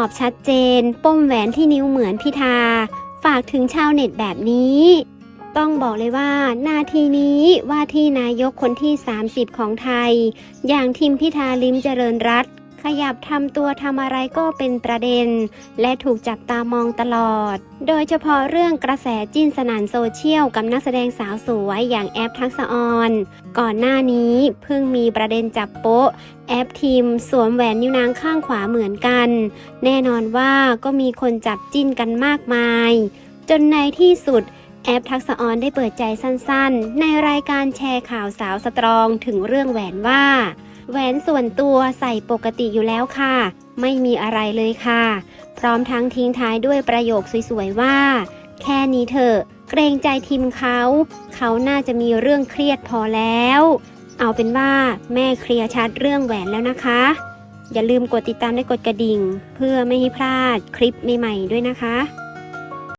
อบชัดเจน ป้มแหวนที่นิ้วเหมือนพิธา ฝากถึงชาวเน็ตแบบนี้ ต้องบอกเลยว่าหน้าที่นี้ว่าที่นายกคนที่ 30 ของไทย อย่างทิมพิธาลิมเจริญรัต ขยับทำตัวทำอะไรก็เป็นประเด็น และถูกจับตามองตลอด โดยเฉพาะเรื่องกระแสจิ้นสนานโซเชียลกับนักแสดงสาวสวยอย่างแอปทักษะออน ก่อนหน้านี้เพิ่งมีประเด็นจับโป๊ะ แอปทีมสวมแหวนนิ้วนางข้างขวาเหมือนกัน แน่นอนว่าก็มีคนจับจิ้นกันมากมาย จนในที่สุดแอปทักษะออนได้เปิดใจสั้นๆ ในรายการแชร์ข่าวสาวสตรองถึงเรื่องแหวนว่า แหวนส่วนตัวใส่ปกติอยู่แล้วค่ะ ไม่มีอะไรเลยค่ะ พร้อมทั้งทิ้งท้ายด้วยประโยคสวยๆว่า แค่นี้เถอะ เกรงใจทีมเขา เขาน่าจะมีเรื่องเครียดพอแล้ว เอาเป็นว่าแม่เคลียร์ชัดเรื่องแหวนแล้วนะคะ อย่าลืมกดติดตามและกดกระดิ่ง เพื่อไม่ให้พลาดคลิปใหม่ๆด้วยนะคะ